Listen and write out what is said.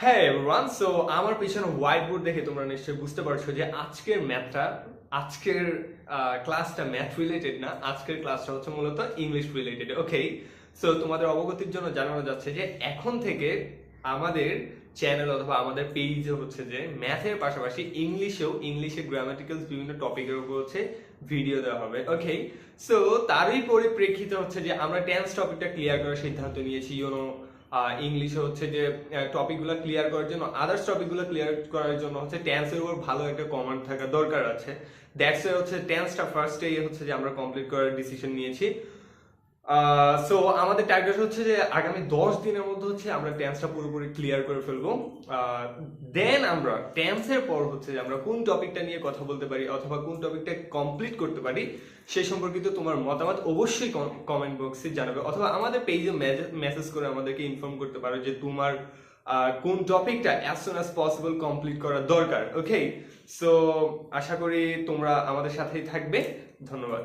হ্যাঁ everyone so আমার পিছনে হোয়াইট বোর্ড দেখে তোমরা নিশ্চয়ই বুঝতে পারছ যে আজকের ম্যাথটা, আজকের ক্লাসটা ম্যাথ রিলেটেড না, আজকের ক্লাসটা হচ্ছে মূলত ইংলিশ রিলেটেড ওকে সো তোমাদের অবগতির জন্য জানানো যাচ্ছে যে এখন থেকে আমাদের চ্যানেল অথবা আমাদের পেজে হচ্ছে যে ম্যাথের পাশাপাশি ইংলিশেও ইংলিশে গ্রামাটিক্যালস বিভিন্ন টপিকের উপর হচ্ছে ভিডিও দেওয়া হবে ওকে সো তারই পরিপ্রেক্ষিতে হচ্ছে যে আমরা টেন্স টপিকটা ক্লিয়ার করার সিদ্ধান্ত নিয়েছি ইউনো ইংলিশে হচ্ছে যে টপিকগুলো ক্লিয়ার করার জন্য আদার্স টপিকগুলো ক্লিয়ার করার জন্য হচ্ছে টেন্সের উপর ভালো একটা কমান্ড থাকা দরকার আছে। দ্যাটস হচ্ছে টেন্সটা ফার্স্টেই হচ্ছে যে আমরা কমপ্লিট করার ডিসিশন নিয়েছি। সো আমাদের টার্গেট হচ্ছে যে আগামী দশ দিনের মধ্যে হচ্ছে আমরা টেন্সটা পুরোপুরি ক্লিয়ার করে ফেলব। দেন আমরা টেন্সের পর হচ্ছে যে আমরা কোন টপিকটা নিয়ে কথা বলতে পারি অথবা কোন টপিকটা কমপ্লিট করতে পারি, সেই সম্পর্কিত তোমার মতামত অবশ্যই কমেন্ট বক্সে জানাবে। অথবা আমাদের পেজে মেসেজ করে আমাদেরকে ইনফর্ম করতে পারো যে তোমার কোন টপিকটা as soon as possible complete করা দরকার ওকে সো আশা করি তোমরা আমাদের সাথেই থাকবে। ধন্যবাদ।